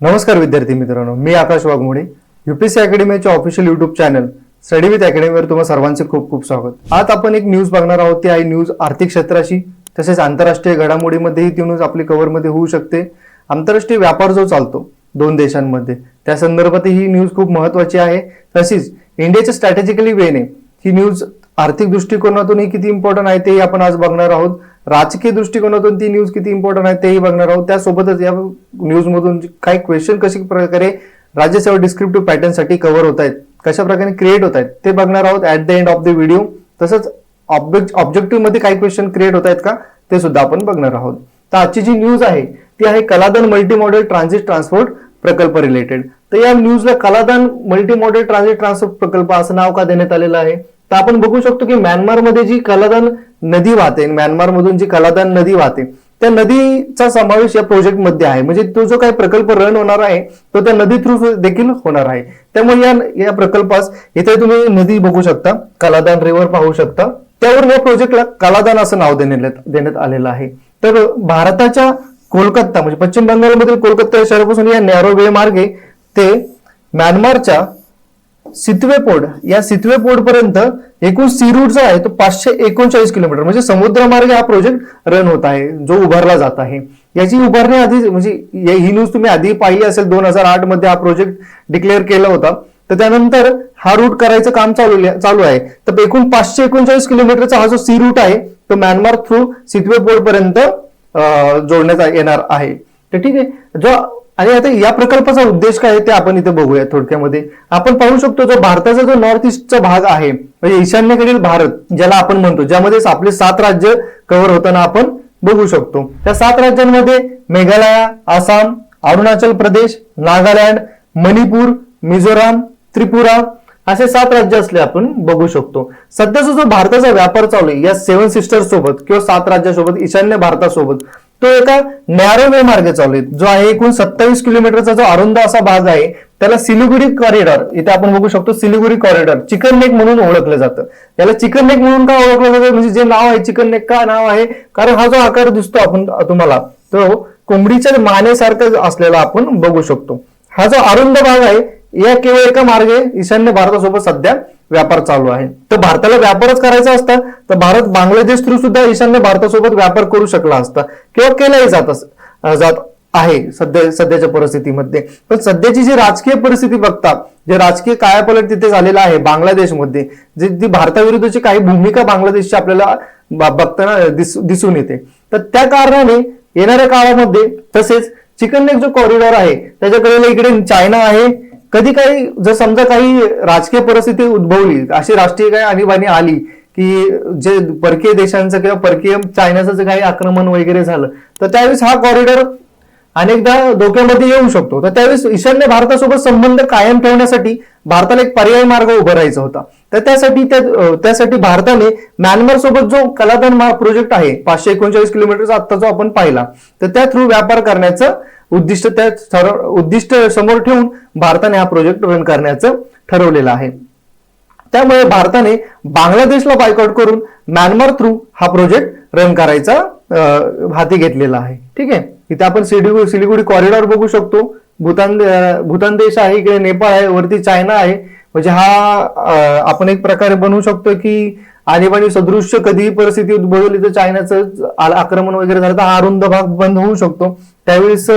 नमस्कार विद्यार्थी मित्रांनो मी Akash Waghmode UPSC अकॅडमीच्या official YouTube channel study with अकॅडमीवर तुम्हाला सर्वांचे खूप खूप स्वागत. आज आपण एक न्यूज बघणार आहोत ती आहे न्यूज आर्थिक क्षेत्राशी तसेच आंतरराष्ट्रीय घडामोडीमध्येही ती न्यूज आपली कव्हरमध्ये होऊ शकते. आंतरराष्ट्रीय व्यापार जो चालतो दोन देशांमध्ये त्या संदर्भात ही न्यूज खूप महत्वाची आहे. तसेच इंडियाच्या स्ट्रॅटेजिकली वेने ही न्यूज आर्थिक दृष्टिकोनातूनही किती इम्पॉर्टंट आहे तेही आपण आज बघणार आहोत. राजकीय दृष्टिकोनातून ती न्यूज किती इम्पॉर्टंट आहे तेही बघणार आहोत. त्यासोबतच या न्यूज मधून जे काही क्वेश्चन कशी प्रकारे राज्यसेवा डिस्क्रिप्टिव्ह पॅटर्नसाठी कव्हर होत आहेत कशा प्रकारे क्रिएट होत आहेत ते बघणार आहोत at the end of the video तसंच ऑब्जेक्टिव्हमध्ये काही क्वेश्चन क्रिएट होत आहेत का ते सुद्धा आपण बघणार आहोत. तर आजची जी न्यूज आहे ती आहे Kaladan multi modal transit transport प्रकल्प रिलेटेड तर या न्यूजला Kaladan multi modal transit transport प्रकल्प असं नाव का देण्यात आलेलं आहे? तर आपण बघू शकतो की म्यानमारमध्ये जी कलादान नदी वाहते. म्यानमारमधून जी कलादान नदी वाहते. त्या नदीचा समावेश या प्रोजेक्टमध्ये आहे. म्हणजे तो जो काही प्रकल्प रन होणार आहे तो त्या नदी थ्रू देखील होणार आहे. त्यामुळे या या प्रकल्पास इथे तुम्ही नदी बघू शकता कलादान रिव्हर पाहू शकता. त्यावर या प्रोजेक्टला कलादान असं नाव देण्यात देण्यात आलेलं आहे. तर भारताच्या कोलकाता म्हणजे पश्चिम बंगालमधील कोलकाता शहरापासून या नॅरो वे मार्गे ते म्यानमारच्या सितवे पोर्ट या सितवे पोर्ट पर्यंत एकूण सी रूट जो आहे तो पाचशे एकोणचाळीस किलोमीटर म्हणजे समुद्रमार्ग हा प्रोजेक्ट रन होत आहे जो उभारला जात आहे. याची उभारणी आधी म्हणजे ही न्यूज तुम्ही आधी पाहिली असेल दोन हजार आठमध्ये हा प्रोजेक्ट डिक्लेअर केला होता. तर त्यानंतर हा रूट करायचं काम चालू चालू आहे. तर एकूण पाचशे एकोणचाळीस किलोमीटरचा हा जो सी रूट आहे तो म्यानमार थ्रू सितवे पोर्ट पर्यंत जोडण्यात येणार आहे. तर ठीक आहे. जो आणि आता या प्रकल्पाचा उद्देश काय आहे ते आपण इथे बघूया थोडक्यामध्ये. आपण पाहू शकतो जो भारताचा जो नॉर्थ ईस्टचा भाग आहे म्हणजे ईशान्येकडील भारत ज्याला आपण म्हणतो ज्यामध्ये आपले सात राज्य कव्हर होताना आपण बघू शकतो. त्या सात राज्यांमध्ये मेघालय आसाम अरुणाचल प्रदेश नागालँड मणिपूर मिझोराम त्रिपुरा असे सात राज्य असले आपण बघू शकतो. सध्याचा जो भारताचा व्यापार चालू आहे या सेव्हन सिस्टर सोबत किंवा सात राज्यासोबत ईशान्य भारतासोबत तो एका नॅरो वे मार्गे चालू आहे. जो आहे एकूण सत्तावीस किलोमीटरचा जो अरुंद असा भाग आहे त्याला सिलिगुडी कॉरिडॉर इथे आपण बघू शकतो सिलिगुडी कॉरिडॉर चिकन नेक म्हणून ओळखलं जातं. याला चिकन नेक म्हणून का ओळखलं जातं? म्हणजे जे नाव आहे चिकन नेक का नाव आहे? कारण हा जो आकार दिसतो आपण तुम्हाला तो कोंबडीच्या मानेसारखा असलेला आपण बघू शकतो. हा जो अरुंद भाग आहे या केवळ एका मार्गे ईशान्य भारतासोबत सध्या व्यापार चालू आहे. तर भारताला व्यापारच करायचा असता तर भारत बांगलादेश थ्रू सुद्धा ईशान्य भारतासोबत व्यापार करू शकला असता किंवा केलाही जात अस- जात आहे सध्या सध्याच्या परिस्थितीमध्ये. पण सध्याची जी राजकीय परिस्थिती बघता जे राजकीय कायापलट तिथे झालेला आहे बांगलादेशमध्ये जे जी भारताविरुद्धची काही भूमिका बांगलादेशची आपल्याला बघताना दिस- दिसून येते. तर त्या कारणाने येणाऱ्या काळामध्ये तसेच चिकन नेक जो कॉरिडॉर आहे त्याच्याकडे इकडे चायना आहे कधी काही जर समजा काही राजकीय परिस्थिती उद्भवली अशी राष्ट्रीय काही आणीबाणी आली की जे परकीय देशांचं किंवा परकीय चायनाचं जे काही आक्रमण वगैरे झालं तर त्यावेळेस हा कॉरिडॉर अनेकदा धोक्यामध्ये येऊ शकतो. तर त्यावेळेस ईशान्य भारतासोबत संबंध कायम ठेवण्यासाठी भारताला एक पर्यायी मार्ग उभा राहायचा होता. तर त्यासाठी त्यासाठी भारताने म्यानमार सोबत जो कलादान प्रोजेक्ट आहे पाचशे एकोणचाळीस किलोमीटरचा आत्ता जो आपण पाहिला तर त्या थ्रू व्यापार करण्याचं उद्दिष्ट त्या ठर- उद्दिष्ट समोर ठेवून भारताने हा प्रोजेक्ट रन करण्याचं ठरवलेलं आहे. त्यामुळे भारताने बांगलादेशला बायकॉट करून म्यानमार थ्रू हा प्रोजेक्ट रन करायचा हाती घेतलेला आहे. ठीक आहे? इथे आपण सिलिगुडी सिलिगुडी कॉरिडॉर बघू शकतो. भूतान भूतान देश आहे इकडे नेपाळ आहे वरती चायना आहे. म्हणजे हा आपण एक प्रकारे बनवू शकतो की आणीबाणी सदृश्य कधीही परिस्थिती उद्भवली तर चायनाचं आ- आक्रमण वगैरे झालं तर हा अरुंद भाग बंद होऊ शकतो. त्यावेळेस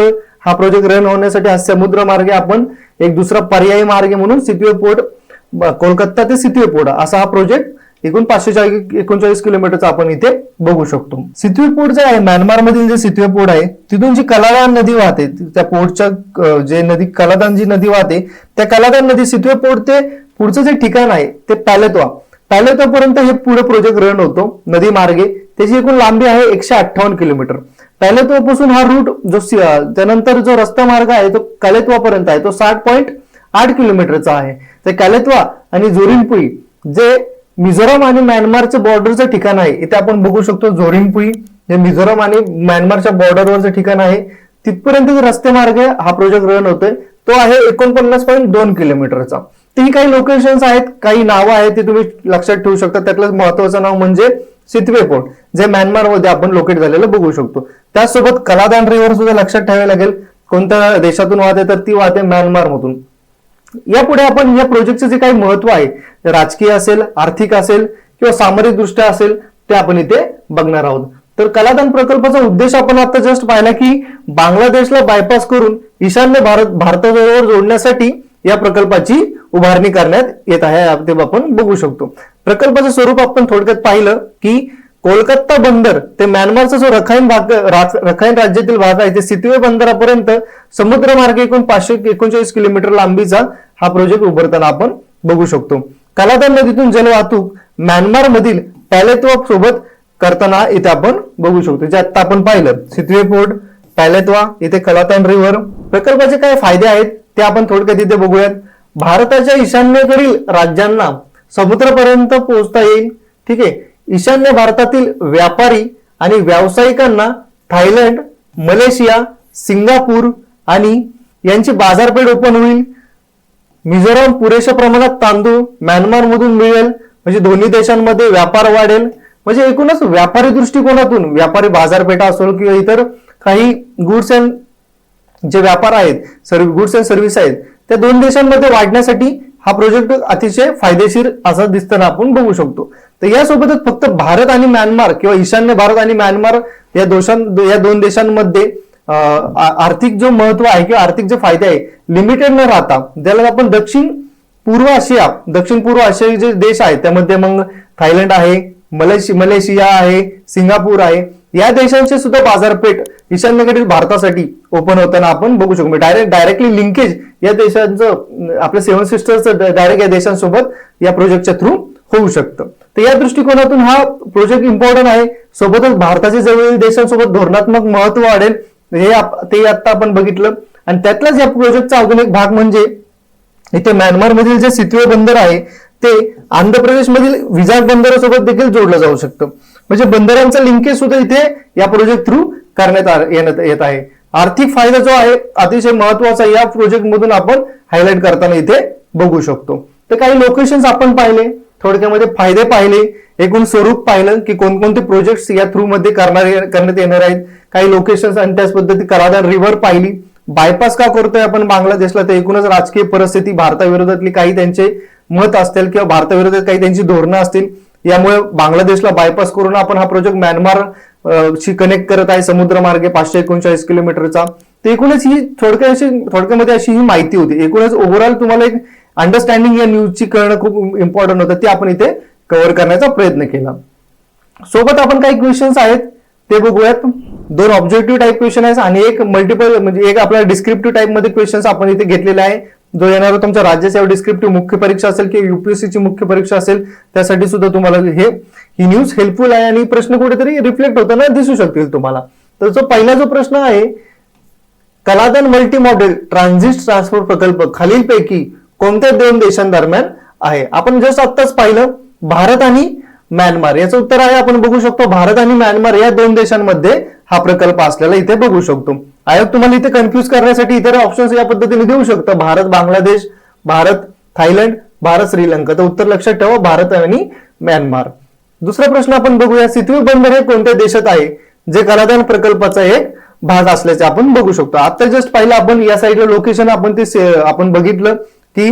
हा प्रोजेक्ट रन होण्यासाठी हा समुद्र मार्गे आपण एक दुसरा पर्यायी मार्ग म्हणून सितवे पोर्ट कोलकाता ते सितवे पोर्ट असा हा प्रोजेक्ट एकूण पाचशे चाळीस एकोणचाळीस किलोमीटरचा आपण इथे बघू शकतो. सितवे पोर्ट जे आहे म्यानमार मधील जे सितवे पोर्ट आहे तिथून जी कलादान नदी वाहते त्या पोर्टच्या जे नदी कलादान जी नदी वाहते त्या कलादान नदी सितवे पोर्ट ते पुढचं जे ठिकाण आहे ते पॅलेतवा. पॅलेतवापर्यंत हे पुढे प्रोजेक्ट रन होतो नदी मार्गे. त्याची एकूण लांबी आहे एकशे अठ्ठावन्न किलोमीटर. पॅलेतवापासून हा रूट जो त्यानंतर जो रस्ता मार्ग आहे तो कलेतवापर्यंत आहे तो साठ पॉईंट आठ किलोमीटरचा आहे. तर कॅलेतवा आणि जोरिनपुई जे मिझोराम आणि म्यानमारचं बॉर्डरचं ठिकाण आहे. इथे आपण बघू शकतो जोरिनपुई जे मिझोराम आणि म्यानमारच्या बॉर्डरवरचं ठिकाण आहे. तिथपर्यंत रस्ते मार्ग हा प्रोजेक्ट रन होतोय. तो आहे एकोणपन्नास पॉईंट दोन किलोमीटरचा ती काही लोकेशन्स आहेत काही नावं आहेत ते तुम्ही लक्षात ठेवू शकता. त्यातलं महत्वाचं नाव म्हणजे सितवे पोर्ट जे म्यानमारमध्ये आपण लोकेट झालेलं बघू शकतो. त्याचसोबत कलादान रिव्हर सुद्धा लक्षात ठेवायला लागेल. कोणत्या देशातून वाहते तर ती वाहते म्यानमारमधून. यापुढे आपण या प्रोजेक्टचे जे काही महत्त्व आहे राजकीय असेल आर्थिक असेल किंवा सामरिक दृष्ट्या असेल ते आपण इथे बघणार आहोत. तर कलादान प्रकल्पाचा उद्देश आपण आता जस्ट पाहिला की बांगलादेशला बायपास करून ईशान्य भारत भारताबरोबर जोडण्यासाठी या प्रकल्पाची उभारणी करण्यात येत आहे ते आपण बघू शकतो. प्रकल्पाचं स्वरूप आपण थोडक्यात पाहिलं की कोलकाता बंदर ते म्यानमारचा जो रखाईन भाग रखाईन राज्यातील भाग आहे ते सितवे बंदरापर्यंत समुद्रमार्ग एकूण पाचशे एकोणचाळीस किलोमीटर लांबीचा हा प्रोजेक्ट उभारताना आपण बघू शकतो. कलादान नदीतून जलवाहतूक म्यानमार मधील पॅलेत्वा सोबत करताना इथे आपण बघू शकतो. जे आता आपण पाहिलं सितवे पोर्ट पॅलेत्वा इथे कलातान रिव्हर प्रकल्पाचे काय फायदे आहेत ते आपण थोडक्यात इथे बघूयात. भारताच्या ईशान्येकडील राज्यांना समुद्रापर्यंत पोहोचता येईल ठीक आहे? ईशान्य भारतातील व्यापारी आणि व्यावसायिकांना थायलंड मलेशिया सिंगापूर आणि यांची बाजारपेठ ओपन होईल. मिझोराम पुरेशा प्रमाणात तांदूळ म्यानमारमधून मिळेल. म्हणजे दोन्ही देशांमध्ये व्यापार वाढेल. म्हणजे एकूणच व्यापारी दृष्टिकोनातून व्यापारी बाजारपेठा असो किंवा इतर काही गुड्स अँड जे व्यापार आहेत सर्व गुड्स अँड सर्व्हिस आहेत त्या दोन देशांमध्ये वाढण्यासाठी हा प्रोजेक्ट अतिशय फायदेशीर असा दिसताना आपण बघू शकतो. तर यासोबतच फक्त भारत आणि म्यानमार किंवा ईशान्य भारत आणि म्यानमार या दोषां या दोन देशांमध्ये आर्थिक जो महत्त्व आहे किंवा आर्थिक जे फायदे आहे लिमिटेड न राहता ज्याला आपण दक्षिण पूर्व आशिया दक्षिण पूर्व आशियाई जे देश आहेत त्यामध्ये मग थायलंड आहे मलेशि मलेशिया आहे सिंगापूर आहे या देशांचे सुद्धा बाजारपेठ ईशान्येकडील भारतासाठी ओपन होताना आपण बघू शकतो. डायरेक्ट डायरेक्टली लिंकेज या देशांचं आपल्या सेवन सिस्टर्सचं डायरेक्ट या देशांसोबत या प्रोजेक्टच्या थ्रू होऊ शकतं. तर या दृष्टिकोनातून हा प्रोजेक्ट इम्पॉर्टंट आहे. सोबतच भारताचे जवळील देशांसोबत धोरणात्मक महत्त्व वाढेल. हे ते आता आपण बघितलं. आणि त्यातलाच या प्रोजेक्टचा अजून एक भाग म्हणजे इथे म्यानमार मधील जे सितवे बंदर आहे ते आंध्र प्रदेश मधील विजाग बंदरासोबत देखील जोडलं जाऊ शकतं. म्हणजे बंदरांचा लिंकेज सुद्धा इथे या प्रोजेक्ट थ्रू करण्यात येण्यात येत आहे. आर्थिक फायदा जो आहे अतिशय महत्त्वाचा या प्रोजेक्ट मधून आपण हायलाइट करताना इथे बघू शकतो. तर काही लोकेशन्स आपण पाहिले. थोडक्यामध्ये फायदे पाहिले एकूण स्वरूप पाहिलं की कोणकोणते प्रोजेक्ट या थ्रू मध्ये करणार करण्यात येणार आहेत. काही लोकेशन्स आणि त्याच पद्धती करादार रिव्हर पाहिली. बायपास का करतोय आपण बांगलादेशला? तर एकूणच राजकीय परिस्थिती भारताविरोधातली काही त्यांचे मत असतील किंवा भारताविरोधात काही त्यांची धोरणं असतील यामुळे बांगलादेशला बायपास करून आपण हा प्रोजेक्ट म्यानमार शी कनेक्ट करत आहे समुद्र मार्गे पाचशे एकोणचाळीस किलोमीटरचा. तर एकूणच ही थोडक्या अशी थोडक्यामध्ये अशी ही माहिती होती. एकूणच ओव्हरऑल तुम्हाला एक अंडरस्टँडिंग या न्यूजची करणं खूप इम्पॉर्टंट होतं. ते आपण इथे कव्हर करण्याचा प्रयत्न केला. सोबत आपण काही क्वेश्चन्स आहेत ते बघूयात. दोन ऑब्जेक्टिव्ह टाईप क्वेश्चन आहेत आणि एक मल्टिपल म्हणजे एक आपल्या डिस्क्रिप्टिव्ह टाईपमध्ये क्वेश्चन्स आपण इथे घेतलेला आहे. जो येणारा तुमच्या राज्याच्या डिस्क्रिप्टिव्ह मुख्य परीक्षा असेल किंवा युपीएससीची मुख्य परीक्षा असेल त्यासाठी सुद्धा तुम्हाला हे ही न्यूज हेल्पफुल आहे आणि प्रश्न कुठेतरी रिफ्लेक्ट होताना दिसू शकतील तुम्हाला. तर जो पहिला जो प्रश्न आहे Kaladan multi modal transit transport प्रकल्प खालीलपैकी कोणत्या दोन देशांदरम्यान आहे? आपण जस्ट आत्ताच पाहिलं भारत आणि म्यानमार. याचं उत्तर आहे आपण बघू शकतो भारत आणि म्यानमार या दोन देशांमध्ये हा प्रकल्प असलेला इथे बघू शकतो. आयोग तुम्हाला इथे कन्फ्युज करण्यासाठी इतर ऑप्शन्स या पद्धतीने देऊ शकतं. भारत बांगलादेश भारत थायलंड भारत श्रीलंका. तर उत्तर लक्षात ठेवा भारत आणि म्यानमार. दुसरा प्रश्न आपण बघूया सितवी बंदर हे कोणत्या देशात आहे? जे कलादान प्रकल्पाचा एक भाग असल्याचे आपण बघू शकतो. आता जस्ट पाहिलं आपण या साईडला लोकेशन आपण ते आपण बघितलं. ती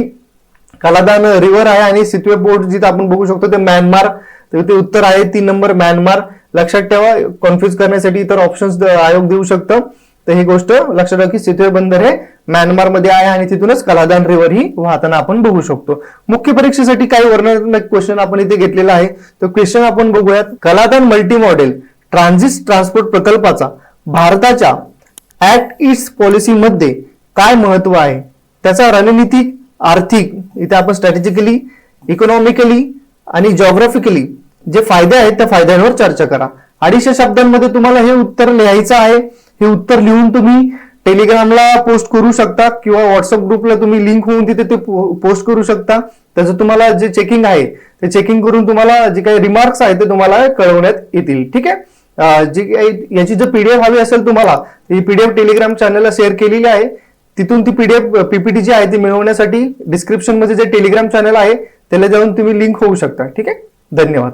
कलादान रिव्हर आहे आणि सितवे बोर्ड जिथे आपण बघू शकतो ते म्यानमार तर ते उत्तर आहे तीन नंबर म्यानमार लक्षात ठेवा कन्फ्युज करण्यासाठी इतर ऑप्शन्स आयोग देऊ शकतं. तर ही गोष्ट लक्षात ठेवा की सितवे बंदर हे म्यानमारमध्ये आहे आणि तिथूनच कलादान रिव्हर ही वाहताना आपण बघू शकतो. मुख्य परीक्षेसाठी काही वर्णनात्मक क्वेश्चन आपण इथे घेतलेला आहे. तर क्वेश्चन आपण बघूयात. Kaladan multi modal transit transport प्रकल्पाचा भारताच्या ऍक्ट ईस्ट पॉलिसीमध्ये काय महत्त्व आहे? त्याचा रणनीतिक आर्थिक इथे आपण स्ट्रॅटेजिकली इकॉनॉमिकली आणि जॉग्राफिकली जे फायदे आहेत त्या फायद्यांवर चर्चा करा. अडीचशे शब्दांमध्ये तुम्हाला हे उत्तर लिहायचं आहे. हे उत्तर लिहून तुम्ही टेलिग्रामला पोस्ट करू शकता किंवा व्हॉट्सअप ग्रुपला तुम्ही लिंक होऊन तिथे ते पोस्ट करू शकता. त्याचं तुम्हाला जे चेकिंग आहे ते चेकिंग करून तुम्हाला जे काही रिमार्क्स आहेत ते तुम्हाला कळवण्यात येतील. ठीक आहे? जी याची जर पीडीएफ हवी असेल तुम्हाला ही पीडीएफ टेलिग्राम चॅनलला शेअर केलेली आहे. तिथून ती पीडीएफ पीपीटी जी आहे ती मिळवण्यासाठी डिस्क्रिप्शनमध्ये जे टेलिग्राम चॅनल आहे त्याला जाऊन तुम्ही लिंक होऊ शकता. ठीक आहे? धन्यवाद.